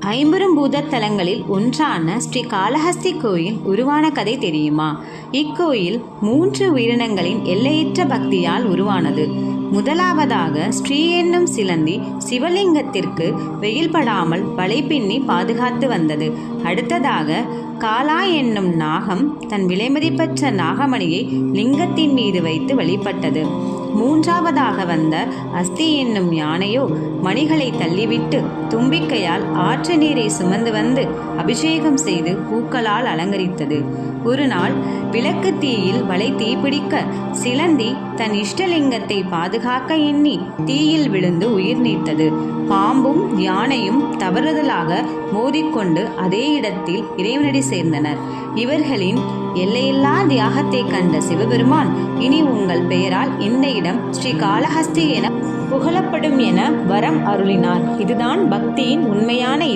ஐம்பெரும் பூதத்தலங்களில் ஒன்றான ஸ்ரீ காளஹஸ்தி கோயில் உருவான கதை தெரியுமா? இக்கோயில் மூன்று உயிரினங்களின் எல்லையற்ற பக்தியால் உருவானது. முதலாவதாக ஸ்ரீ என்னும் சிலந்தி சிவலிங்கத்திற்கு வெயில் படாமல் வலை பின்னி பாதுகாத்து வந்தது. அடுத்ததாக காலா என்னும் நாகம் தன் விலைமதிப்பற்ற நாகமணியை லிங்கத்தின் மீது வைத்து வழிபட்டது மூன்றாவதாக வந்த அஸ்தி என்னும் யானையோ மணிகளை தள்ளிவிட்டு தும்பிக்கையால் ஆற்று நீரை சுமந்து வந்து அபிஷேகம் செய்து பூக்களால் அலங்கரித்தது. ஒரு நாள் விளக்கு தீயில் வலை தீப்பிடிக்க சிலந்தி தன் இஷ்டலிங்கத்தை பாதுகாக்க எண்ணி தீயில் விழுந்து உயிர் நீத்தது. பாம்பும் யானையும் தவறுதலாக மோதிக்கொண்டு அதே இடத்தில் இறைவனடி சேர்ந்தனர். இவர்களின் எல்லையில்லா தியாகத்தை கண்ட சிவபெருமான் இனி உங்கள் பெயரால் இந்த இடம் ஸ்ரீ காளஹஸ்தி என புகழப்படும் என வரம் அருளினார். இதுதான் பக்தியின் உண்மையான